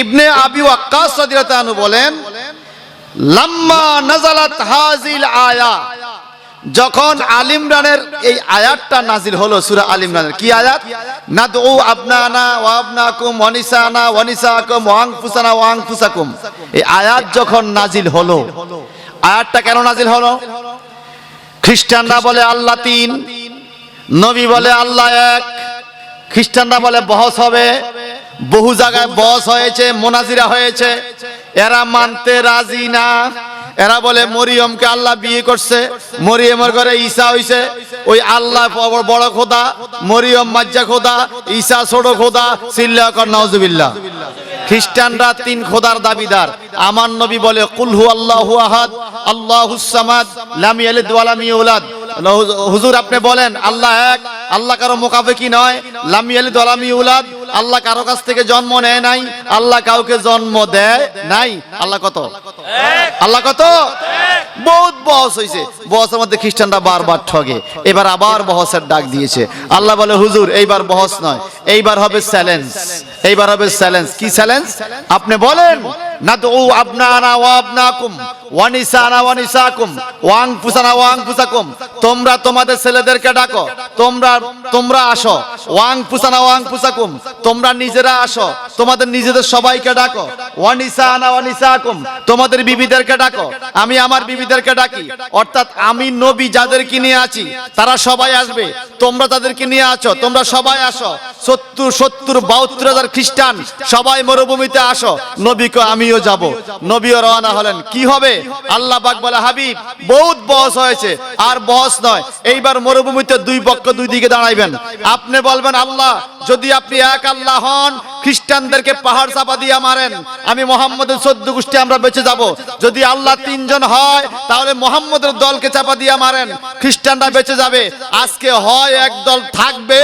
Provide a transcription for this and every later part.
ইবনে আবি ওয়াক্কাস রাদিয়াল্লাহু বলেন, লাম্মা নাজালাত হাজিল আয়া। যখন আল ইমরানের এই আয়াতটা নাজিল হলো, সূরা আল ইমরানের, কি আয়াত? নাদউ আবনানা ওয়া আবনাকুম ওয়া নিসানা ওয়া নিসাকুম ওয়া আনফুসানা ওয়া আনফুসাকুম। এই আয়াত যখন নাজিল হলো, আয়াতটা কেন নাজিল হলো? খ্রিস্টানরা বলে আল্লাহ তিন, নবী বলে আল্লাহ এক, খ্রিস্টানরা বলে বহস হবে বহু জায়গায় বস হয়েছে, মোনাজিরা হয়েছে। এরা মানতে রাজি না। এরা বলে, মরিয়মকে আল্লাহ বিয়ে করছে। মরিয়মের ঘরে ঈসা হইছে। ওই আল্লাহ বড় খোদা, মরিয়ম মাজ্জা খোদা, ঈসা ছোট খোদা সিল্লা কর খ্রিস্টানরা তিন খোদার দাবিদার। আমার নবী বলে কুলহু আল্লাহু আহাদ, আল্লাহুস সামাদ, লাম ইয়ালিদ ওয়া লাম হুজুর, আপনি বলেন, আল্লাহ এক, আল্লাহ কারও মোকাবেকি নয়। লাম ইয়ালিদ ওয়া লাম আল্লাহ কারও কাছ থেকে জন্ম নেয় নাই, আল্লাহ কাউকে জন্ম দেয় নাই। আল্লাহ কত? আল্লাহ কত? বহুত বহস হয়েছে বহসের মধ্যে খ্রিস্টানরা বারবার ঠগে। এবার আবার বহসের ডাক দিয়েছে। আল্লাহ বলে, হুজুর, এইবার বহস নয়। এইবার হবে চ্যালেঞ্জ। এইবার হবে চ্যালেঞ্জ। কি চ্যালেঞ্জ? আপনি বলেন, নাদউ আবনানা ওয়া আবনাকুম, ওয়া নিসানা ওয়া নিসাকুম, ওয়া আনফুসানা ওয়া আনফুসাকুম। তোমরা তোমাদের ছেলেদেরকে ডাকো। তোমরা তোমরা আসো। ওয়া আনফুসানা ওয়া আনফুসাকুম তোমরা নিজেরা আসো, তোমাদের নিজেদের সবাইকে ডাকো। ওয়া নিসানা ওয়া নিসাকুম তোমাদের বিবিদেরকে ডাকো। আমি আমার বিবিদেরকে ডাকি। অর্থাৎ আমি নবী যাদেরকে নিয়ে আছি, তারা সবাই আসবে। তোমরা তাদেরকে নিয়ে আছো, তোমরা সবাই আসো। সত্তর সত্তর, বাহাত্তর হাজার খ্রিস্টান সবাই মরুভূমিতে আসো। নবীকে আমিও যাব। নবীও রওনা হলেন। কি হবে? আল্লাহ পাক বলে, হাবিব, বহুত বহস হয়েছে। আর বহস নয়। এইবার মরুভূমিতে দুই পক্ষ দুই দিকে দাঁড়াইবেন। আপনি বলবেন, আল্লাহ, যদি আপনি এক আল্লাহ হন, খ্রিস্টানদেরকে পাহাড় চাপা দিয়ে মারেন। আমি মোহাম্মদের চোদ্দ গোষ্ঠী আমরা বেঁচে যাব। যদি আল্লাহ তিনজন হয়, তাহলে মোহাম্মদের দলকে চাপা দিয়ে মারেন। খ্রিস্টানরা বেঁচে যাবে। আজকে হয় এক দল থাকবে,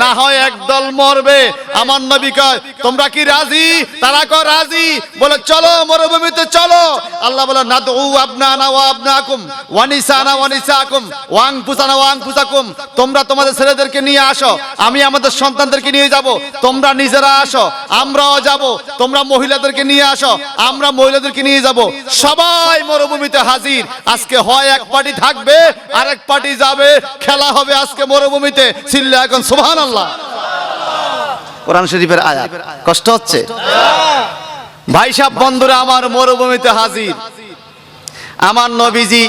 না হয় এক দল মরবে। আমার নবী কয়, তোমরা কি রাজি? তারা কয়, রাজি। বলে, চলো, মরুভূমিতে চলো। আল্লাহ বলে না দৌ আপনানা ওয়া আপনাকুম ওয়ানিসানা ওয়ানিসাকুম ওয়াং পুসানা ওয়াং পুসাকুম তোমরা তোমাদের ছেলেদেরকে নিয়ে আসো। আমি আমাদের সন্তানদেরকে নিয়ে যাব। তোমরা নিজেরা আসো আমরাও যাব। তোমরা মহিলাদেরকে নিয়ে আসো আমরা মহিলাদেরকে নিয়ে যাব। সবাই মরুভূমিতে হাজির। আজকে হয় এক পার্টি থাকবে আরেক পার্টি যাবে। খেলা হবে আজকে মরুভূমিতে। চিল্লা এখন সুবহানাল্লাহ। কোরআন শরীফের আয়াত। কষ্ট হচ্ছে? ভাই সাহেব বন্ধুরা আমার মরুভূমিতে হাজির। আমার নবীজি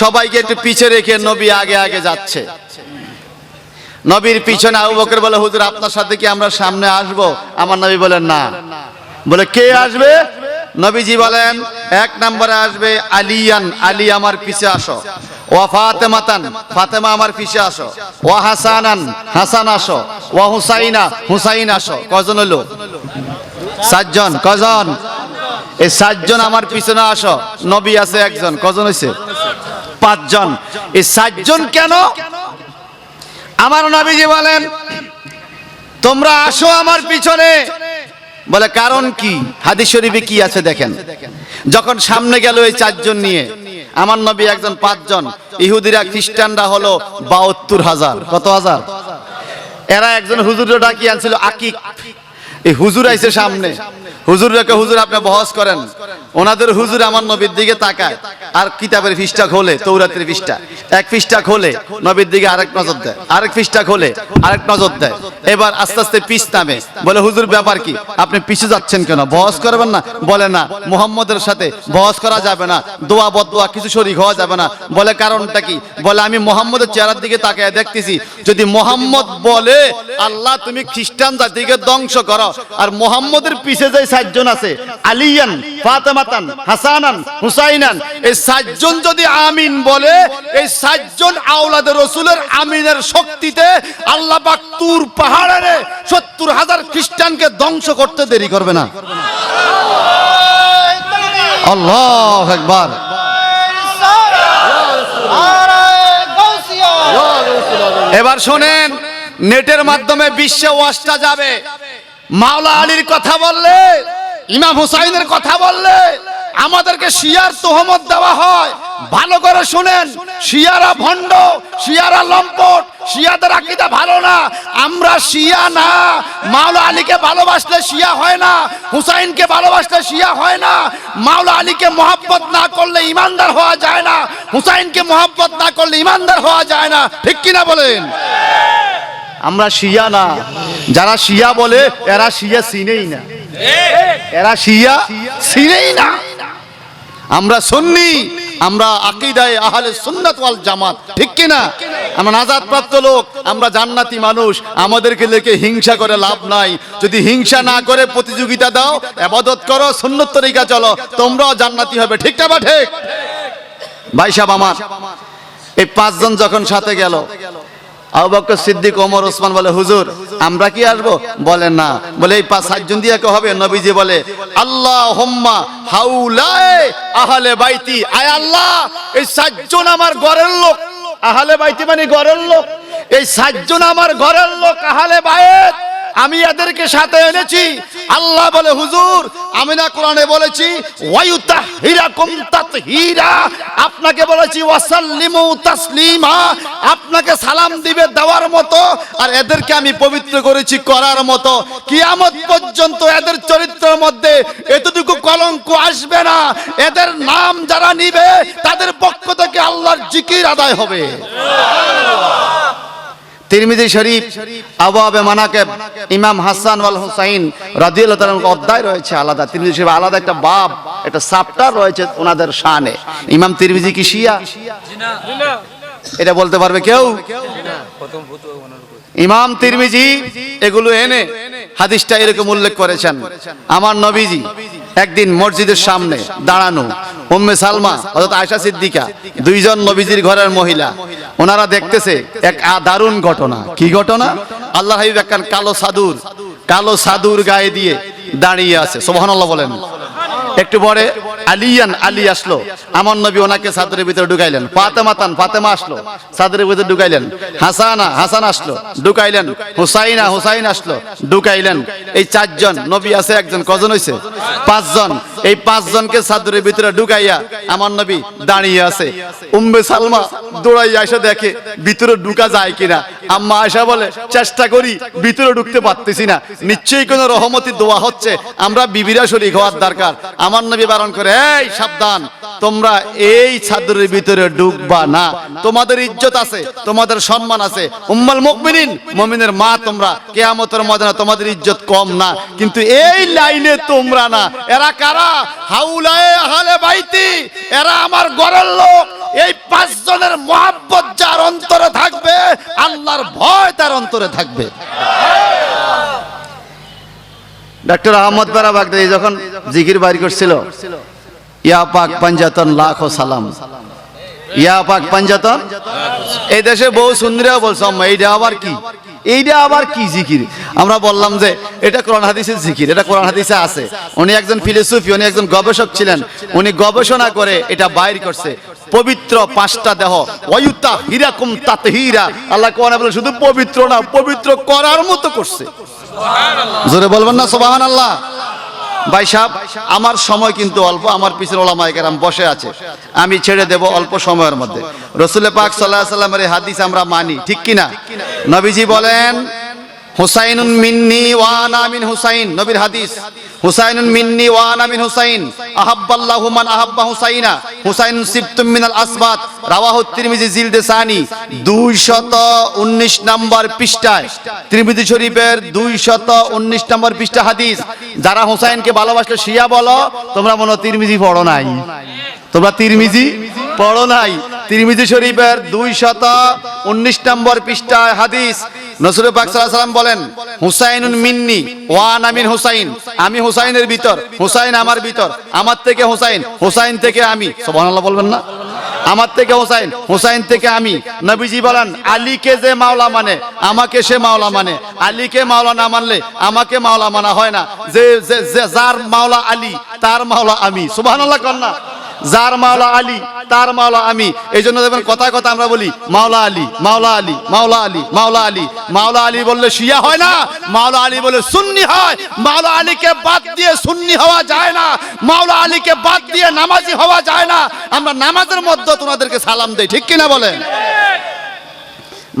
সবাইকে একটু পিছে রেখে নবী আগে আগে যাচ্ছে। নবীর পিছনে আবু বকর বলে, হুজুর, আপনার সাথে কি আমরা সামনে আসব? আমার নবী বলেন, না। বলে, কে আসবে? নবীজি বলেন, এক নম্বরে আসবে আলিয়ান। আলী আমার পিছে আসো। ওয়া ফাতেমাতান। ফাতেমা আমার পিছে আসো। ওয়া হাসানান। হাসান আসো। ওয়া হুসাইনা। হুসাইন আসো। কজন হলো? সাতজন। কজন? এই সাতজন আমার পিছনে আসো। নবী আছে একজন। কজন হয়েছে পাঁচজন। এই সাতজন কেন? আমার নবীজি বলেন, তোমরা আসো আমার পিছনে। বলে, কারণ কি? হাদিস শরীফে কি আছে দেখেন? যখন সামনে গেল এই চারজন নিয়ে, আমার নবী একজন পাঁচজন, ইহুদিরা, খ্রিস্টানরা হলো বাহাত্তর হাজার। কত হাজার? এরা একজন হুজুর ডাকি আনছিল, আকিক। এই হুজুর আইছে সামনে। হুজুর রেখে হুজুর আপনি বহস করেন। ওনাদের হুজুর আমার নবীর দিকে তাকায়। আর কিতাবের ফিসটা খোলে, তৌরাতের ফিসটা এক ফিসটা খোলে, নবীর দিকে আরেক নজর দেয়। আরেক ফিসটা খোলে, আরেক নজর দেয়। এবার আস্তে আস্তে পিস নামে। বলে, হুজুর, ব্যাপার কি? আপনি পিছে যাচ্ছেন কেন? বহস করবেন না? বলে, না, মুহাম্মদের সাথে বহস করা যাবে না। দোয়া বদোয়া কিছু শরীক হওয়া যাবে না। বলে, কারণটা কি? বলে, আমি মোহাম্মদের চেহারার দিকে তাকায় দেখতেছি। যদি মোহাম্মদ বলে, আল্লাহ, তুমি খ্রিস্টান জাতিকে ধ্বংস করো। আর মোহাম্মদের পিছে যে সাতজন আছে, আলিয়ান, ফাতেমাতান, হাসানান, হুসাইনান, এই সাতজন যদি আমিন বলে, এই সাতজন আওলাদের রসুলের আমিনের শক্তিতে আল্লাহ পাক তুর পাহাড়ের সত্তর হাজার খ্রিস্টানকে ধ্বংস করতে দেরি করবে না। আল্লাহ একবার এবার শোনেন, নেটের মাধ্যমে বিশ্বে ওয়াজটা যাবে। মাওলা আলীর কথা বললে, ইমাম হুসাইনের কথা বললে, আমাদেরকে শিয়ার তোহমত দেওয়া হয়। ভালো করে শুনেন, শিয়ারা ভণ্ড, শিয়ারা লম্পট, শিয়াদের আকিদা ভালো না। আমরা শিয়া না। মাওলা আলীকে ভালোবাসলে শিয়া হয় না। হুসাইনকে ভালোবাসলে শিয়া হয় না। মাওলা আলীকে মোহাব্বত না করলে ইমানদার হওয়া যায় না। হুসাইনকে মোহাব্বত না করলে ইমানদার হওয়া যায় না। ঠিক কিনা বলেন? আমরা শিয়া না। যারা শিয়া বলে, এরা শিয়া চিনেই না। এরা শিয়া চিনেই না। আমরা সুন্নি, আমরা আকিদায় আহলে সুন্নাত ওয়াল জামাত, ঠিক কি না? আমরা নাজাত প্রাপ্ত লোক, আমরা জান্নাতি মানুষ, আমাদেরকে লেখে হিংসা করে লাভ নাই। যদি হিংসা না করে প্রতিযোগিতা দাও, আবাদত করো, সুন্নত তরিকা চলো, তোমরাও জান্নাতি হবে, ঠিক না ঠিক? ভাই সাহেব আমার, এই পাঁচজন যখন সাথে গেল আবু সিদ্দিক, ওমর, ওসমান বলে, হুজুর, আমরা কি আসব? বলে, না। বলে, এই পাঁচ, সাতজন দিয়ে কে হবে? নবীজি বলে আল্লাহ হোম্মা হাউলায় আহলে বাইতি। আয় আল্লাহ, এই সাতজন আমার ঘরের লোক। আহলে বাইতি মানে ঘরের লোক। এই সাতজন আমার ঘরের লোক, আহলে বাইত। আমি এদেরকে সাথে এনেছি। আল্লাহ বলে, হুজুর, আমি না কোরআনে বলেছি আপনাকে বলেছি তাসলিমা। আপনাকে সালাম দিবে দেওয়ার মতো, আর এদেরকে আমি পবিত্র করেছি করার মতো। কিয়ামত পর্যন্ত এদের চরিত্রের মধ্যে এতটুকু কলঙ্ক আসবে না। এদের নাম যারা নিবে, তাদের পক্ষ থেকে আল্লাহর জিকির আদায় হবে। তিরমিজি শরীফ, আবু আবে মানাকেব, ইমাম হাসান ওয়াল হুসাইন তাআলার অধ্যায় রয়েছে আলাদা। তিরমিজি শরীফ আলাদা একটা বাব, একটা চ্যাপ্টার রয়েছে ওনাদের শানে। ইমাম তিরমিজি কি শিয়া? এটা বলতে পারবে কেউ? ইমাম তিরমিজি এগুলো এনে হাদিসটা এরকম উল্লেখ করেছেন। আমার নবীজি একদিন মসজিদের সামনে দাঁড়ানো উম্মে সালমা অর্থাৎ আয়সা সিদ্দিকা, দুইজন নবীজির ঘরের মহিলা। ওনারা দেখতেছে এক দারুণ ঘটনা। কি ঘটনা? আল্লাহ হাবিব একখান কালো সাদুর কালো সাদুর গায়ে দিয়ে দাঁড়িয়ে আছে। সোবহানাল্লাহ বলেন। একটু পরে আলিয়ান, আলী আসলো। আমার নবী ওনাকে সাদরের ভিতরে ঢুকাইলেন। ফাতেমা তান, ফাতেমা আসলো। সাদরের ভিতরে ঢুকাইলেন। হাসানা, হাসান আসলো। ঢুকাইলেন। হুসাইনা, হুসাইন আসলো। ঢুকাইলেন। এই চারজন, নবী আছে একজন, কজন হইছে? পাঁচজন। এই পাঁচজনকে সাদরের ভিতরে ঢুকাইয়া আমার নবী দাঁড়িয়ে আছে। উম্মে সালমা দৌড়াইয়া এসে দেখে, ভিতরে ঢুকা যায় কিনা। আম্মা আয়সা বলে, চেষ্টা করি, ভিতরে ঢুকতে পারতেছি না। নিশ্চয়ই কোনো রহমতি দোয়া হচ্ছে। আমরা বিবিরা শরীর হওয়ার দরকার। আমার নবী বারণ করে, এই সাবধান, তোমরা এই ছাদরের ভিতরে ঢুকবা না। তোমাদের ইজ্জত আছে, তোমাদের সম্মান আছে। উম্মাল মুকমিনিন মুমিনের মা তোমরা, কিয়ামতের ময়দানে তোমাদের ইজ্জত কম না। কিন্তু এই লাইনে তোমরা না। এরা কারা? হাউলায়ে আহলে বাইতি। এরা আমার ঘরের লোক। এই পাঁচ জনের মহাব্বত যার অন্তরে থাকবে, আল্লাহর ভয় তার অন্তরে থাকবে। ডক্টর আহমদ বেরা বাগদাদি যখন জিকির বাড়ি করছিল, ইয়া পাক পাঞ্জাতন লাখ ও সালাম। ইয়া পাক পাঞ্জাতন? এই দেশে বহু সুন্দরীও বলছে, আম্মা, এইটা আবার কি? এইটা আবার কি জিকির? আমরা বললাম যে, এটা কোরআন হাদিসের জিকির, এটা কোরআন হাদিসে আছে। উনি একজন ফিলোসফি, উনি একজন গবেষক ছিলেন। উনি গবেষণা করে এটা বাইর করছে। পবিত্র পাঁচটা দেহ। ওয়ুতা হিরাকুম তাতহীরা। আল্লাহ কোরআনে বলে, শুধু পবিত্র না, পবিত্র করার মতো করছে। জোরে বলবেন না সোবাহান আল্লাহ ভাই সাহেব, আমার সময় কিন্তু অল্প, আমার পিছনে ওলামায়ে কেরাম বসে আছে। আমি ছেড়ে দেব অল্প সময়ের মধ্যে। রসুল পাক সাল্লাহ সাল্লামের হাদিস আমরা মানি, ঠিক কিনা? নবীজি বলেন হুসাইন মিন্নি ওয়ান আমিন হুসাইন, নবীর হাদিস। মিন্নি মিন হুসাইন। আহাব্বা হুসাইনা। তিরমিজি জিলদে সানি। 219 নম্বর শরীফের 219 নম্বর পৃষ্ঠা হাদিস। যারা হুসাইনকে ভালোবাসলে শিয়া বলো, তোমরা মনে তিরমিজি পড়ো নাই। তোমরা তিরমিজি পড়ো নাই। তিরমিজি শরীফের দুই শত উনিশ নম্বর পৃষ্ঠায় হাদিস। নসরুল পাক সাল্লাম বলেন, হুসাইনুন মিন্নি, ওয়ান আমিন হুসাইন। আমি হুসাইনের ভিতর, হুসাইন আমার ভিতর, আমার থেকে হুসাইন হুসাইন থেকে আমি। সুবহানাল্লাহ বলবেন না? আমার থেকে হোসাইন হোসাইন থেকে আমি। নবীজি বলেন, আলীকে যে মাওলা মানে আমাকে সে মাওলা মানে। আলীকে মাওলা না মানলে আমাকে মাওলা মানা হয় না। যে- যার মাওলা আলী, তার মাওলা আমি। সুবহানাল্লাহ কন্যা যার মাওলা আলী, তার মাওলা আমি। এই জন্য দেখবেন কথায় কথা আমরা বলি, মাওলা আলী মাওলা আলী মাওলা আলী মাওলা আলী। মাওলা আলী বললে শিয়া হয় না, মাওলা আলী বলে সুন্নি হয়। মাওলা আলীকে বাদ দিয়ে সুন্নি হওয়া যায় না, মাওলা আলীকে বাদ দিয়ে নামাজি হওয়া যায় না। আমরা নামাজের মধ্যে তোমাদেরকে সালাম দেই, ঠিক কিনা বলেন?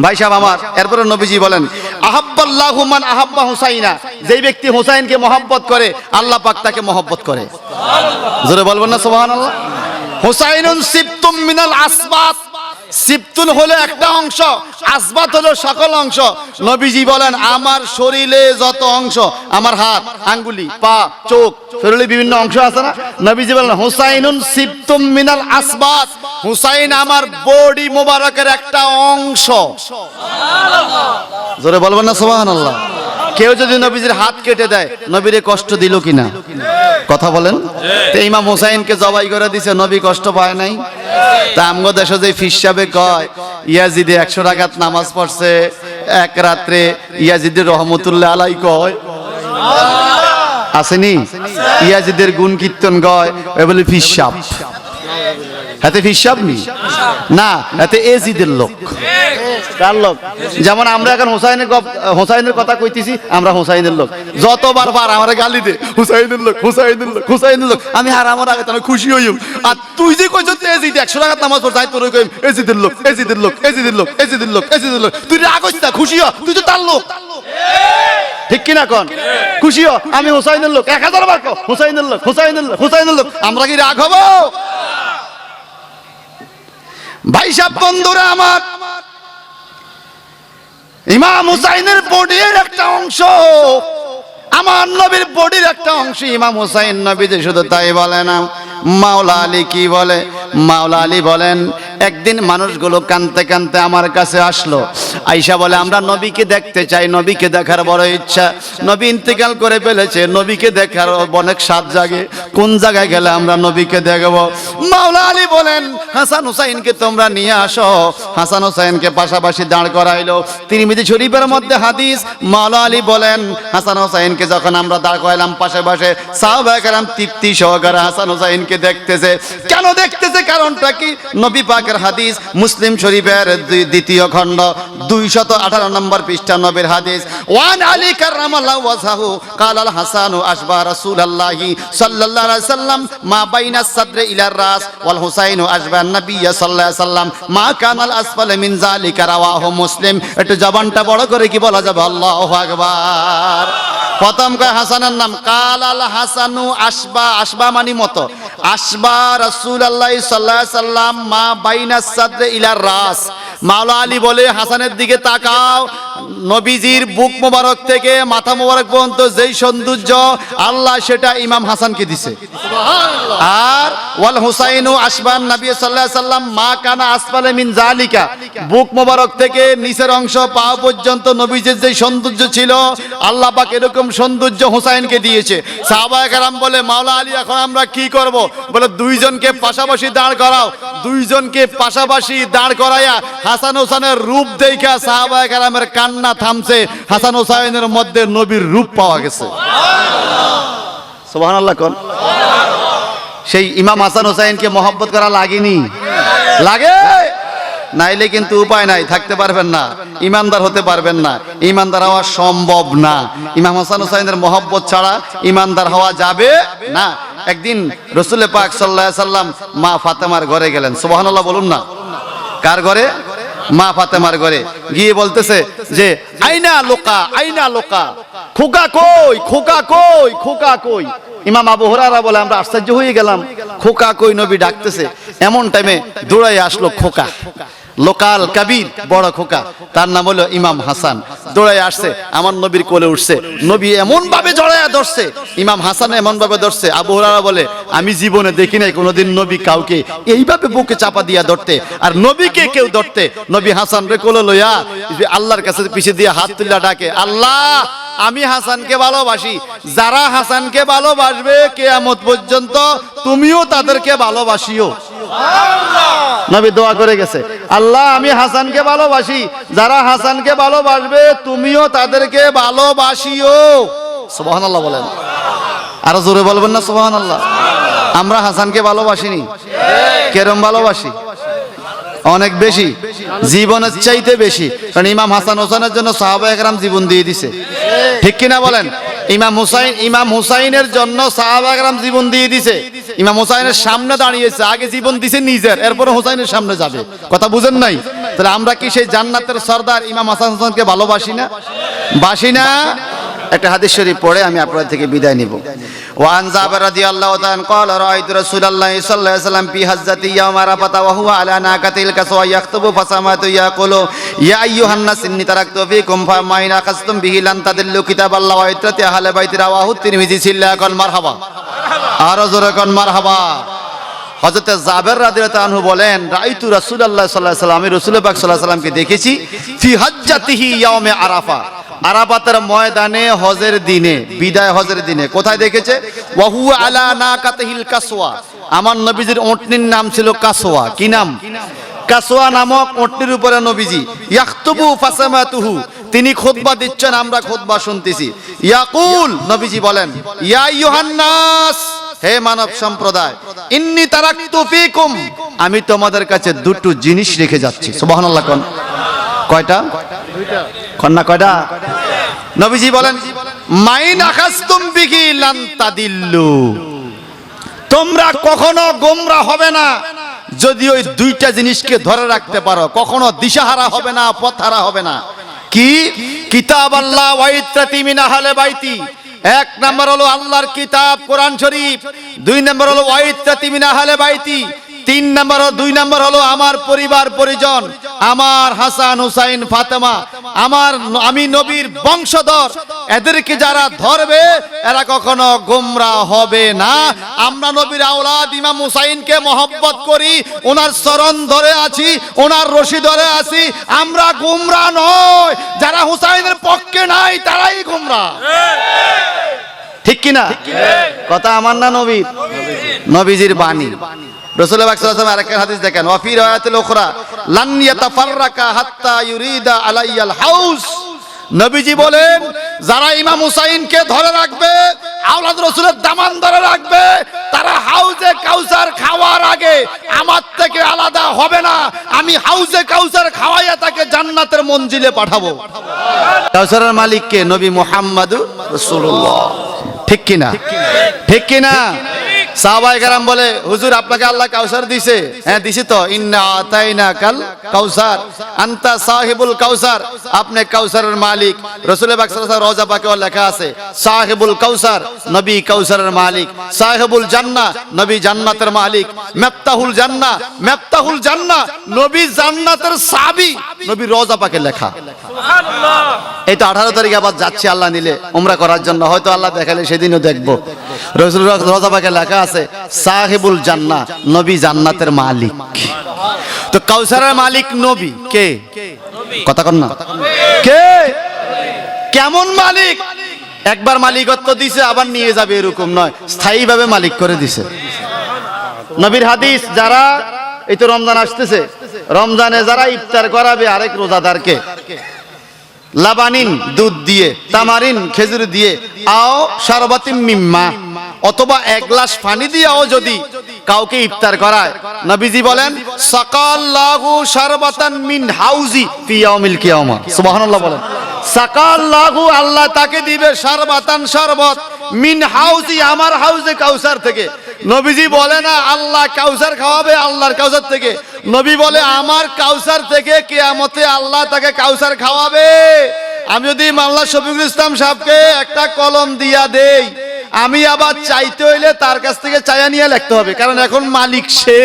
ভাই সাহেব আমার, এরপরে নবীজি বলেন আহাব্বাল্লাহু হুমান আহাব্বা হুসাইনা। যেই ব্যক্তি হুসাইনকে মহব্বত করে, আল্লাহ পাক তাকে মহব্বত করে। জোরে বলবেন না, সুবহানাল্লাহ? হুসাইনুন সিপ্তুম মিনাল আসবাত। সিবতুন হলো একটা অংশ আসবাত হলো সকল অংশ। নবীজি বলেন আমার শরীরে যত অংশ আমার হাত আঙ্গুলি পা চোখ শরীরে বিভিন্ন অংশ আছে না? নবীজি বলেন হুসাইনুন সিবতুম মিনাল আসবাত। হুসাইন আমার বডি মোবারকের একটা অংশ। জোরে বলবেন না সুবহানাল্লাহ। কেউ যদি নবীজির হাত কেটে দেয়, নবীরে কষ্ট দিল কিনা? কথা বলেন? তো ইমাম হুসাইনকে জবাই করে দিছে, নবী কষ্ট পায় নাই? তা আমগো দেশে যে ফিসাবে কয়, ইয়াজিদে একশো রাকাত নামাজ পড়ছে, এক রাত্রে ইয়াজিদের রহমতুল্লাহ আলাই কয়। আসেনি? ইয়াজিদের গুণ কীর্তন গয় বলে ফিসাব হাতে ফিসাব নি না, হাতে এজিদের লোক। কার লোক? যেমন আমরা এখন হোসাইনের হোসাইনের কথা কইতেছি, আমরা হোসাইনের লোক। যতবার বার আমার গালি দে, হুসাইনের লোক হুসাইনের লোক হুসাইনের লোক। আমি আর আমার আগে আমি খুশি হইম। আর তুই যে কইছ এজিদ, একশো টাকা নামাজ পড়ছ, আমি তোর কইম, এজিদের লোক এজিদের লোক এজিদের লোক এজিদের লোক এজিদের লোক। তুই রাগ হইছ না, খুশি হ, তুই তো তার লোক। ঠিক কিনা কন? খুশি হ, আমি হুসাইনের লোক। এক হাজার বার হুসাইনের লোক হুসাইনের লোক হুসাইনের লোক। আমরা কি রাগ হব? ভাই সাহেব, বন্ধুরা আমার, ইমাম হুসাইনের বডির একটা অংশ, আমার নবীর বডির একটা অংশ, ইমাম হুসাইন নবী যে শুধু তাই বলে না। মাওলা আলী কি বলে? মাওলা আলী বলেন একদিন মানুষগুলো কানতে কানতে আমার কাছে আসলো। আইসা বলে, আমরা নবীকে দেখতে চাই, নবীকে দেখার বড় ইচ্ছা। নবী ইন্তেকাল করে ফেলেছে, নবীকে দেখার অনেক স্বাদ জাগে। কোন জায়গায় গেলে আমরা নবীকে দেখব? মাওলা আলী বলেন, হাসান হুসাইনকে তোমরা নিয়ে আসো। হাসান হুসাইনকে পাশাপাশি দাঁড় করাইলো। তিরমিজি শরীফের মধ্যে হাদিস, মাওলা আলী বলেন, হাসান হুসাইনকে যখন আমরা দাঁড় করাইলাম পাশে পাশে সাহাবাহাম তৃপ্তি সহকারে হাসান হুসাইনকে দেখতেছে। কেন দেখতেছে? কারণটা কি? নবী পাকের হাদিস, মুসলিম শরীফের দ্বিতীয় খণ্ড, দুইশত আঠারো নম্বর পৃষ্ঠানবের হাদিস। ওয়ান আলী কারামাল্লাহ ওয়াজাহু কালাল হাসানু আসবা রাসূলুল্লাহি সাল্লাল্লাহু আলাইহি সাল্লাম, মা বাইনা সাদরে ইলার রাস, ওয়াল হুসাইনু আসবা নবিয়্যা সাল্লাল্লাহু সাল্লাম, মা কামাল আসফাল মিন জালিকা রাওয়াহু মুসলিম। একটু জবানটা বড় করে কি বলা যাবে? আল্লাহু আকবার। প্রথম কয় হাসানের নাম, কালাল হাসানু আসবা আসবা মানি মতো। আসবা রাসূল আল্লাহ সাল্লাহ সাল্লাম মা বাইনা সাদরে ইলার রাস। মাওলা আলী বলে, হাসানের দিকে তাকাও। নবীজির বুক মোবারক থেকে মাথা মোবারক পর্যন্ত যেই সৌন্দর্য আল্লাহ সেটা ইমাম হাসানকে দিছে। আর ওয়াল হুসাইনু আসবান নবী আলাইহি সাল্লাম, মা কানা আসফালে মিন জালিকা বুক মোবারক থেকে নিচের অংশ পা পর্যন্ত নবীজির যে সৌন্দর্য ছিল, আল্লাহ পাক এরকম সৌন্দর্য হুসাইনকে দিয়েছে। সাহাবায়ে কেরাম বলে, মাওলা আলী, এখন আমরা কি করব? বলে, দুইজনকে পাশাপাশি দাঁড় করাও। দুইজনকে পাশাপাশি দাঁড় করাইয়া হাসান হোসেনের রূপ দেখা সাহাবায়ে কেরামের কান্না থামছে। হাসান হোসাইনের মধ্যে নবীর রূপ পাওয়া গেছে। কোন। সেই ইমাম হাসান হোসাইনকে মহব্বত করা লাগেনি। লাগে? নাইলে কিন্তু উপায় নাই থাকতে পারবেন না। ইমানদার হতে পারবেন না। ইমানদার হওয়া সম্ভব না। ইমাম হাসান হোসাইনের মহব্বত ছাড়া ইমানদার হওয়া যাবে না। একদিন রসুল পাক সাল্লাহ সাল্লাম মা ফাতেমার ঘরে গেলেন। সুবহানাল্লাহ বলুন না। কার ঘরে? মা ফাতেমার ঘরে। গিয়ে বলতেছে যে, আইনা লোকা আইনা লোকা। খোকা কই খোকা কই খোকা কই? ইমাম আবু হরারা বলে, আমরা আশ্চর্য হয়ে গেলাম। খোকা কই? নবী ডাকতেছে। এমন টাইমে দৌড়াই আসলো খোকা। লোকাল কাবির বড় খোকা। তার নাম হলো ইমাম হাসান। দৌড়াই আসছে, আমার নবীর কোলে উঠছে। নবী এমন ভাবে জড়াইয়া ধরছে, ইমাম হাসান এমন ভাবে ধরছে। আবু হুরারা বলে, আমি জীবনে দেখি নাই কোনোদিন নবী কাউকে এইভাবে বুকে চাপা দিয়া ধরতে আর নবীকে কেউ ধরতে। নবী হাসান রে কোলে লইয়া আল্লাহর কাছে পিছিয়ে দিয়ে হাত তুল্লা ডাকে, আল্লাহ, আমি হাসানকে ভালোবাসি। যারা হাসানকে ভালোবাসবে কেয়ামত পর্যন্ত তুমিও তাদেরকে ভালোবাসিও। নবী দোয়া করে গেছে। আল্লাহ, আমি হাসানকে ভালোবাসি। যারা হাসানকে ভালোবাসবে, তুমিও তাদেরকে ভালোবাসিও। সুবহানাল্লাহ বলেন। আরও জোরে বলবেন না সুবহানাল্লাহ? আমরা হাসানকে ভালোবাসিনি। কেরম ভালোবাসি? অনেক বেশি। জীবনের চাইতে বেশি। কারণ ইমাম হাসান হোসেনের জন্য সাহাবা একরাম জীবন দিয়ে দিছে। ঠিক কিনা বলেন? ইমাম হুসাইন ইমাম হুসাইনের জন্য সাহাবা একরাম জীবন দিয়ে দিছে। ইমাম হুসাইনের সামনে দাঁড়িয়েছে আগে জীবন দিছে নিজের এরপরে হুসাইনের সামনে যাবে কথা বুঝেন নাই তাহলে আমরা কি সেই জান্নাতের সর্দার ইমাম হাসান হোসেনকে ভালোবাসি না বাসি না একটা হাদিস শরীফ পড়ে আমি আপনাদের থেকে বিদায় নিব ওয়ান জাবের রাদিয়াল্লাহু তাআলা قال رايت رسول الله صلى الله عليه وسلم في حجته يوم عرفه وهو على ناقته الكسوى يخطب فسمعت يقول يا ايها الناس اني تركت فيكم فما ان اخذتم به لن تضلوا كتاب الله وعترة اهل بيت رواه الترمذي সিল্লা কোন মারহাবা আরও জোরে কোন, মারহাবা। হযরত জাবের রাদিয়াল্লাহু আনহু বলেন, রাইতু রাসূলুল্লাহ সাল্লাল্লাহু আলাইহি আমি রাসূল পাক সাল্লাল্লাহু আলাইহি দেখেছি ফি হজ্জাতিহি ইয়াউমে আরাফা। আরাফাতের ময়দানে হজের দিনে, বিদায় হজের দিনে কোথায় দেখেছে? ওয়াহু আলা নাকাতিহিল কাসওয়া। আমার নবীজির ওটনির নাম ছিল কাসওয়া। কি নাম? কাসওয়া নামক ওটনির উপরে নবীজি, ইয়াখতুবু ফাসামাতুহু। তিনি খুতবা দিচ্ছেন, আমরা খুতবা শুনতেছি। ইয়াকুল, নবীজি বলেন, ইয়া ইউহান্নাস হে মানব সম্প্রদায়, ইন্নি তারাক্তু ফিকুম। আমি তোমাদের কাছে দুটো জিনিস রেখে যাচ্ছি। সুবহানাল্লাহ কোন। কয়টা? কন্যা কয়টা? নবীজি বলেন, মাইন আখাস্তুম বিহি লান তাদিল্লু। তোমরা কখনো গোমরা হবে না, যদি ওই দুইটা জিনিসকে ধরে রাখতে পারো। কখনো দিশাহারা হবে না, পথহারা হবে না। কি? কিতাব আল্লাহ ওয়াইত্রাতি মিন আহলে বাইতি। এক নম্বর হলো আল্লাহর কিতাব, কোরআন শরীফ। দুই নম্বর হলো ওয়াইত্রাতি মিন হালে বাইতি। তিন নম্বর দুই নম্বর হলো আমার পরিবার, পরিজন। আমার হাসান হুসাইন ফাতেমা, আমার আমি নবীর বংশধর। এদেরকে যারা ধরবে, এরা কখনো গোমরা হবে না। আমরা নবীর আওলাদ ইমাম হুসাইনকে মহব্বত করি, ওনার চরণ ধরে আছি, ওনার রশি ধরে আছি। আমরা গোমরা নয় যারা হুসাইনের পক্ষে নাই, তারাই গোমরা। ঠিক কিনা কথা আমার না নবীর? নবীজির বাণী। রসুল আরেকটা হাদিস দেখেন হাত্তা হাউস। নবীজি বলেন, যারা ইমাম হুসাইনকে ধরে রাখবে, আওলাদ রসুলের দামান ধরে রাখবে, তারা হাউজে কাউসার খাওয়ার আগে আমার থেকে আলাদা হবে না, আমি হাউজে কাউসার খাওয়াইয়া তাকে জান্নাতের মঞ্জিলে পাঠাবো। কাউসারের মালিক কে নবী মুহাম্মদ রাসূলুল্লাহ। ঠিক কিনা? ঠিক কিনা? কেরাম বলে হুজুর আপনাকে আল্লাহ কাউসার দিছে। হ্যাঁ দিছি তো। ইন্না আতাইনা কাল কাউসার। আনতা সাহিবুল কাউসার। আপনি কাউসারের মালিক। রাসূল পাক সাল্লাল্লাহু আলাইহি রওজা লেখা আছে সাহিবুল কাউসার নবী কাউসারের মালিক। সাহিবুল নবী জান্নাতের মালিক। নবী জান্নাতের নবী রওজা পাকে লেখা এই তো আঠারো তারিখে আবার যাচ্ছি আল্লাহ নিলে। উমরা করার জন্য। হয়তো আল্লাহ দেখালে সেদিনও দেখব। রসুল রজাবাকে লেখা আছে? সাহেবুল জান্না নবী জান্নাতের মালিক। তো কাউসারের মালিক নবী, কে? কথা কন না। কে? কেমন মালিক? একবার মালিকত্ব দিছে, আবার নিয়ে যাবে, এরকম নয়। স্থায়ীভাবে মালিক করে দিছে। নবীর হাদিস, যারা, এই তো রমজান আসতেছে। রমজানে যারা ইফতার করাবে, আরেক রোজাদারকে। লাবানিন, দুধ দিয়ে, তামারিন, খেজুর দিয়ে, আও সারবাতিম মিম্মা। অথবা এক গ্লাস পানি দিয়েও যদি কাউকে ইফতার করায়। নবীজি বলেন সাকাল্লাহু সারবাতান মিন হাউজি ফি ইয়াউমিল কিয়ামা। সুবহানাল্লাহ বলেন সাকাল্লাহু আল্লাহ তাকে দিবে সারবাতান শরবত মিন হাউজি আমার হাউজে কাউসার থেকে। নবীজি বলে না আল্লাহ কাউসার খাওয়াবে আল্লাহর কাউসার থেকে। নবী বলে আমার কাউসার থেকে কেয়ামতে আল্লাহ তাকে কাউসার খাওয়াবে। আমি যদি মাল্লা শফিকুল ইসলাম সাহেবকে একটা কলম দিয়া দেই আমি আবার চাইতে হইলে তার কাছ থেকে চাইয়া নিয়ে লিখতে হবে, কারণ এখন মালিক সে।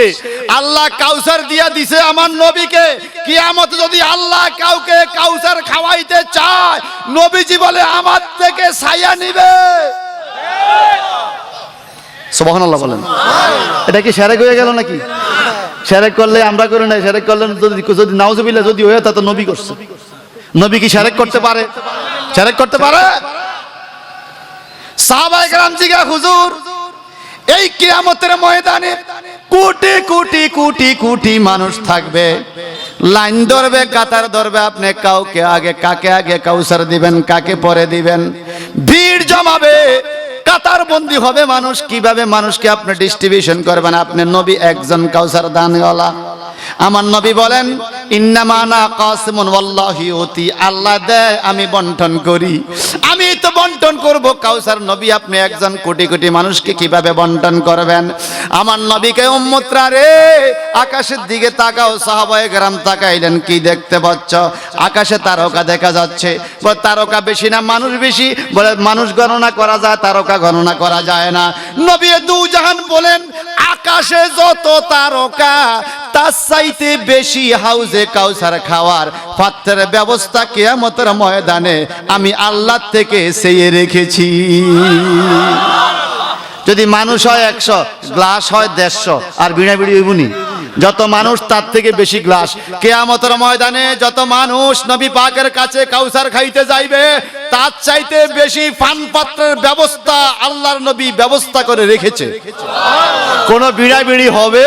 আল্লাহ কাউসার দিয়া দিছে আমার নবীকে। কিয়ামত যদি আল্লাহ কাউকে কাউসার খাওয়াইতে চায়, নবীজি বলে, আমার থেকে ছায়া নিবে। সুবহানাল্লাহ বলেন। এটা কি সেরেক হয়ে গেল নাকি? সেরেক করলে আমরা করি না সেরেক করলে যদি যদি নাউজুবিল্লাহ যদি হয়ে, তা তো নবী করছে। নবী কি সেরেক করতে পারে? সেরেক করতে পারে? হুজুর, এই কিয়ামতের ময়দানে কোটি কোটি কোটি কোটি মানুষ থাকবে। লাইন ধরবে, কাতার ধরবে, আপনি কাউকে আগে, কাকে আগে কাউসার দিবেন, কাকে পরে দিবেন? ভিড় জমাবে কাতার বন্দি হবে মানুষ। কীভাবে মানুষকে আপনি ডিস্ট্রিবিউশন করবেন? আপনি নবী একজন কাউসার দানওয়ালা আমার নবী বলেন ইন্নামানা কাসিমুন, ওয়াল্লাহি উতি, আল্লাহ দেয়, আমি বন্টন করি। আমি তো বন্টন করব, কাউসার নবী, আপনি একজন কোটি কোটি মানুষকে কীভাবে বন্টন করবেন? আমার নবীকে উম্মতরা রে, আকাশের দিকে তাকাও সাহাবায়ে গ্রাম তাকাইলেন, কি দেখতে পাচ্ছ? আকাশে তারকা দেখা যাচ্ছে। তারকা বেশি না, মানুষ বেশি। বলে, মানুষ গণনা করা যায়, তারকা গণনা করা যায় না। নবী দু জাহান বলেন, আকাশে যত তারকা তার চাইতে বেশি হাউজে কাউসার খাওয়ার পাত্রের ব্যবস্থা কেয়ামতের ময়দানে আমি আল্লাহ থেকে চেয়ে রেখেছি। যদি মানুষ হয় একশো, গ্লাস হয় দেড়শো, আর বিড়া বিড়ি হইবনি। যত মানুষ তার থেকে বেশি গ্লাস। কেয়ামতের ময়দানে যত মানুষ নবী পাকের কাছে কাউসার খাইতে যাইবে, তার চাইতে বেশি ফান পাত্রের ব্যবস্থা আল্লাহর নবী ব্যবস্থা করে রেখেছে। কোনো বিড়া বিড়ি হবে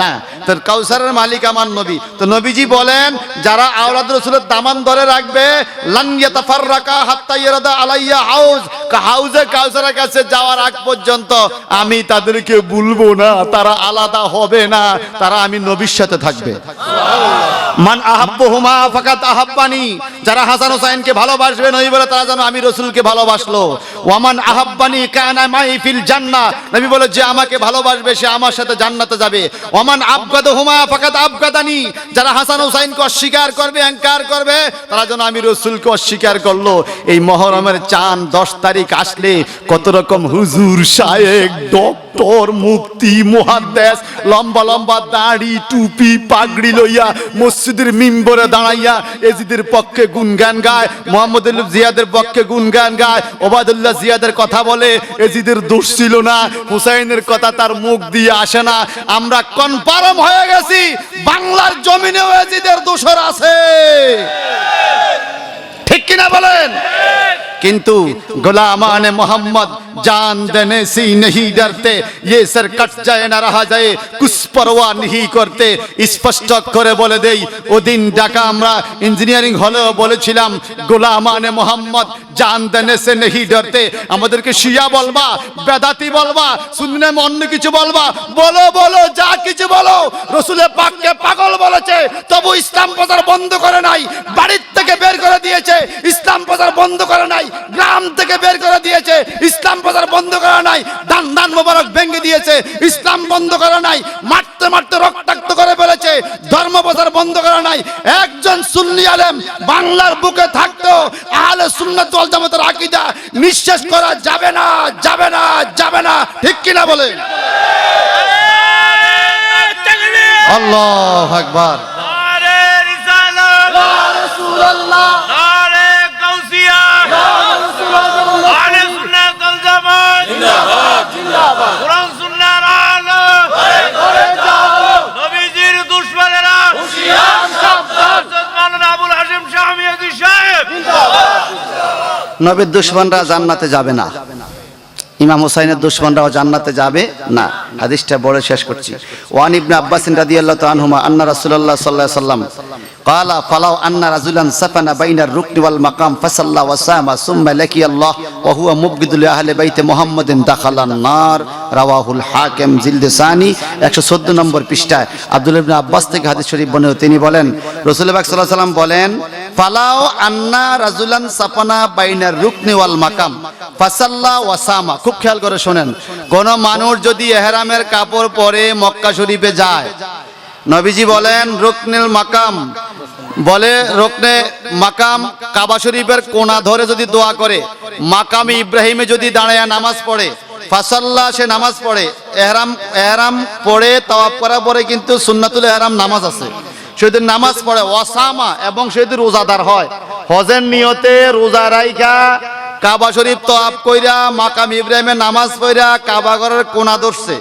না। তোর কাউসারের মালিক আমার নবী। তো নবীজি বলেন, যারা আওলাদ রসুলের দামান ধরে রাখবে আমি তাদেরকে বলব না, তারা আলাদা হবে না, তারা আমি নবীর সাথে থাকবে। মান আহাব্বহুমা ফাকাত আহাব্বানি, যারা হাসান হোসাইনকে ভালোবাসবে নবী বলে তারা যেন আমি রসুলকে ভালোবাসলো। ওয়ামান আহাব্বানি কানা মাই ফিল জান্নাহ, নবী বলে যে আমাকে ভালোবাসবে সে আমার সাথে জান্নাতে যাবে। ওয়ামান আবগাদহুমা ফাকাত আবগাদানি। যারা হাসান হুসাইনকে অস্বীকার করবে অহংকার করবে, তারা যেন আমি রসুলকে অস্বীকার করল। এই মহরমের চান দশ তারিখ আসলে কত রকম হুজুর শায়েক ডক্টর মুক্তি মুহাদ্দেস লম্বা লম্বা দাড়ি, টুপি, পাগড়ি লইয়া মসজিদের মিম্বরে দাঁড়াইয়া এজিদের পক্ষে গুনগান গায়, মোহাম্মদ জিয়াদের পক্ষে গুনগান গায়। ওবায়দুল্লাহ জিয়াদের কথা বলে, এজিদের দোষ ছিল না, হুসাইনের কথা তার মুখ দিয়ে আসে না। আমরা কনফার্ম হয়ে গেছি, বাংলার জমিনেও এজিদের দোষর আছে। ঠিক কিনা বলেন? किंतु गुलामान मोहम्मद जान देने से नहीं डरते ये सर कट जाए ना रहा जाए कुछ परवाह नहीं করতে স্পষ্ট করে বলে দেই ওদিন ঢাকা আমরা ইঞ্জিনিয়ারিং হলেও বলেছিলাম গোলামানে মোহাম্মদ জান দেনে সে নেহি ডরতে আমাদেরকে শিয়া বলবা বেদাতি বলবা সুন্নে অন্য কিছু বলবা বলো বলো যা কিছু বলো রসুলের পাককে পাগল বলেছে তবু ইসলাম প্রচার বন্ধ করে নাই বাড়ির থেকে বের করে দিয়েছে ইসলাম প্রচার বন্ধ করে নাই গ্রাম থেকে বের করে দিয়েছে। ইসলাম প্রচার বন্ধ করা নাই দান দান মোবারক ভেঙে দিয়েছে। ইসলাম বন্ধ করা নাই মারতে মারতে রক্তাক্ত করে ফেলেছে। ধর্ম প্রচার বন্ধ করা নাই। একজন সুন্নি আলেম বাংলার বুকে থাকতো আহলে সুন্নাত ওয়াল জামাতের আকীদা নিঃশেষ করা যাবে না যাবে না যাবে না। ঠিক কিনা বলে আল্লাহ আকবার। নারে রিসালাত নারে নবীর দুশ্মনরা জান্নাতে যাবে না। ইমাম হোসাইনের দুশ্মনরাও জান্নাতে যাবে না। হাদিসটা বড় শেষ করছি। ওয়ান ইবনে আব্বাসিন রাদিয়াল্লাহু তাআনহুমা আন্না রাসূলুল্লাহ সাল্লাহ সাল্লাম ক্বালা, ফালাউ আন্না রাজুলান সাফানা বাইনার রুকনি ওয়াল মাকাম ফাসাল্লা ওয়া সামা সুম্মা লাকিয়াল্লাহ আল্লাহ হুয়া মুবগিদুল আহলি বাইতে মুহাম্মাদিন দাখালান নার। রাওয়াহুল সানি, একশো 114 নম্বর পৃষ্ঠায়। আব্দুল ইবনে আব্বাস থেকে হাদিস শরীফ বর্ণিত। তিনি বলেন, রাসূল পাক সাল্লাল্লাহু সাল্লাম বলেন ফালাও আন্না রাজুলান সাফানা বাইনার রুকনি ওয়াল মাকাম। ফাসাল্লা ওয়াসামা। খুব খেয়াল করে শোনেন। কোন মানুষ যদি এহরামের কাপড় পরে মক্কা শরীফে যায়, নবীজি বলেন, রুকনিল মাকাম। বলে, রুকনে মাকাম কাবা শরীফের কোনা ধরে যদি দোয়া করে, মাকাম ইব্রাহিমে যদি দাঁড়ায় নামাজ পড়ে, ফাসাল্লা সে নামাজ পড়ে, এহরাম এহরাম পড়ে, তাওয়াফ করার পরে কিন্তু সুন্নাতুল এহরাম নামাজ আছে। সেদিন নামাজ পড়ে, ওয়াসামা এবং সেদিন রোজাদার হয়। হজের নিয়তে রোজা রাইখা, কাবা শরীফ তোয়াব কইরা, মাকাম ইব্রাহিমের নামাজ পড়া কাবা ঘরের কোনা ধরছে।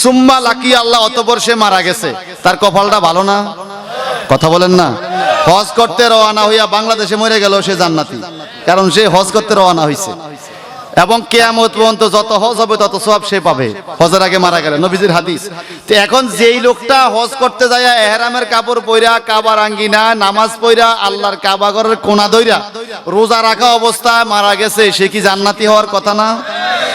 সুম্মা লাকি আল্লাহ অতপর সে মারা গেছে। তার কপালটা ভালো না? কথা বলেন না। হজ করতে রওনা হইয়া বাংলাদেশে মরে গেল সে জান্নাতি। কারণ সে হজ করতে রওনা হইছে। এবং কেয়ামত পর্যন্ত যত হজ হবে, তত সব সে পাবে। হজের আগে মারা গেলে নবীজির হাদিস। তো এখন যেই লোকটা হজ করতে যায় এহরামের কাপড় পইরা কাবার আঙ্গিনা নামাজ পইরা, আল্লাহর কাবা ঘরের কোনা দইরা রোজা রাখা অবস্থায় মারা গেছে, সে কি জান্নাতি হওয়ার কথা না?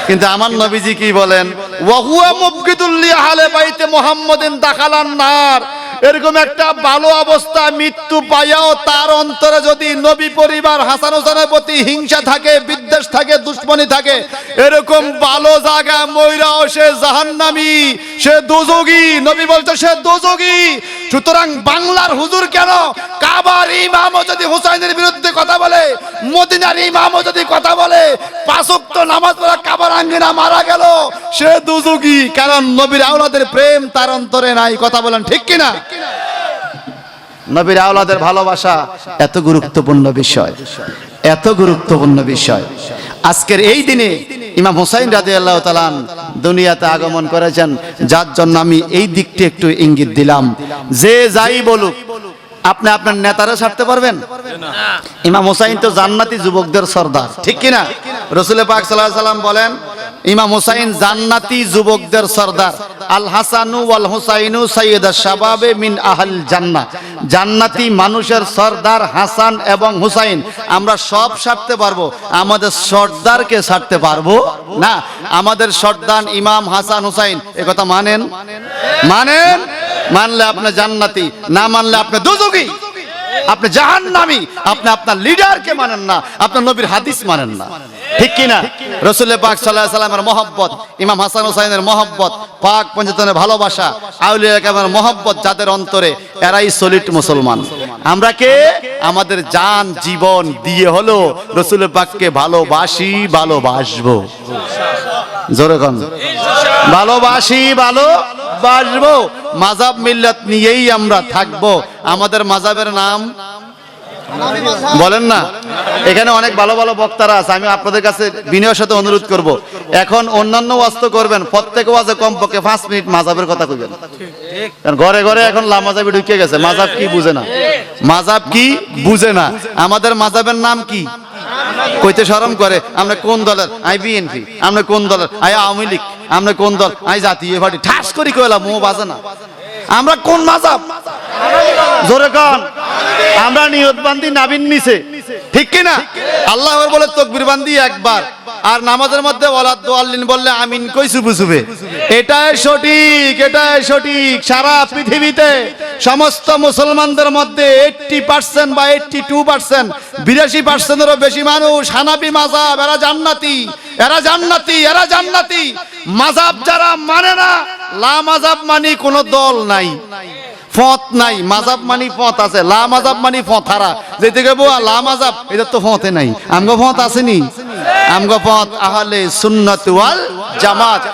কিন্তু আমার নবীজি কি বলেন ওয়াহুয়া মুবগিদুল্লি আহলে বাইতে মুহাম্মাদিন দাখালান নার। এরকম একটা ভালো অবস্থা, মৃত্যু পাইয়াও তার অন্তরে যদি নবী পরিবার, হাসান হোসেনের প্রতি হিংসা থাকে, বিদ্বেষ থাকে, দুশ্মনী থাকে, এরকম ভালো জায়গা ময়রাও সে জাহান্নামি, সে দুযোগী, নবী বলছে সে দুযোগী। সুতরাং বাংলার হুজুর কেন? কাবার ইমামও যদি হুসাইনের বিরুদ্ধে কথা বলে, মদিনার ইমামও যদি কথা বলে পাঁচক্ত নামাজ পড়া কাবার আঙ্গিনা মারা গেল। সে দুজুগি কারণ নবীর আওলাদের প্রেম তার অন্তরে নাই, কথা বলেন ঠিক কিনা? নবীর আওলাদের ভালোবাসা এত গুরুত্বপূর্ণ বিষয়, এত গুরুত্বপূর্ণ বিষয়। আজকের এই দিনে ইমাম হুসাইন রাজি আল্লাহ তালান দুনিয়াতে আগমন করেছেন, যার জন্য আমি এই দিকটি একটু ইঙ্গিত দিলাম। যে যাই বলুক আপনি আপনার নেতারা ছাড়তে পারবেন? ইমাম হুসাইন তো জান্নাতি যুবকদের সর্দার, ঠিক কিনা? রসুল পাক সাল্লাহ সাল্লাম বলেন, ইমাম হুসাইন জান্নাতি যুবকদের সর্দার। আল হাসানু ওয়াল হুসাইনু সাইয়্যিদ শাবাবে মিন আহল জান্না জান্নাতি মানুষের সর্দার হাসান এবং হুসাইন, আমরা সব ছাড়তে পারব। আমাদের সর্দারকে ছাড়তে পারব না? আমাদের সর্দার ইমাম হাসান হুসাইন, এ কথা মানেন? মানেন? মানলে আপনি জান্নাতি, না মানলে আপনি দুজুগি আপনি জাহান্নামী, আপনি আপনার লিডারকে মানেন না, আপনার নবীর হাদিস মানেন না। ঠিক কিনা? রসুল্লাহ পাক সাল্লাহ সাল্লামের মহব্বত, ইমাম হাসান হুসাইনের মহব্বত, পাক পঞ্চতনের ভালোবাসা, আউলিয়া কামের মহব্বত যাদের অন্তরে, এরাই সলিড মুসলমান। আমরা কে? আমাদের জান, জীবন দিয়ে হলো রসুল পাককে ভালোবাসি, ভালোবাসবো। জোরে কন। ভালোবাসি, ভালো বাসবো মাজাব মিল্লাত নিয়েই আমরা থাকব। আমাদের মাজাবের নাম? বলেন না। এখানে অনেক ভালো ভালো বক্তারা আছে, আমি আপনাদের কাছে বিনয়ের সাথে অনুরোধ করব। এখন অন্যান্য ওয়াস্ত করবেন, প্রত্যেক ওয়াজে কমপক্ষে পাঁচ মিনিট মাজাবের কথা কইবেন। ঘরে ঘরে এখন লামাজাবি ঢুকে গেছে, মাজাব কি বুঝে না। মাজাব কি বুঝে না। আমাদের মাজাবের নাম কি? কইতে শরম করে, আমরা কোন দলের? আই বিএনপি আমরা কোন দলের? আই আওয়ামী লীগ। আমরা কোন দল? আই এ পার্টি। ঠাস করি কইলাম মো বাজে না। আমরা কোন মাজাব? জোরে কন। আমরা নিয়ত বান্ধি নাবিন নিছে ঠিক কি না আল্লাহ বলে তকবির বান্ধি একবার। আর নামাজের মধ্যে বললে আমিন কই সুবু সুবে? এটাই সঠিক এটাই সঠিক। সারা পৃথিবীতে সমস্ত মুসলমানদের মধ্যে এইটটি পার্সেন্ট বা এইটটি টু পার্সেন্ট বিরাশি পার্সেন্টেরও বেশি মানুষ হানাবি মাজাব এরা জান্নাতি এরা জান্নাতি এরা জান্নাতি। মাজাব যারা মানে না, লা মাজাব মানি কোনো দল নাই। ফত নাই, মাজাব মানি ফত আছে, লা মাজাব মানি ফতারা যেতে বোয়া লা মাজাব এটা তো ফতে নাই। আমগো ফত আসেনি। আমগো ফত আহলে সুন্নাত ওয়াল জামাত।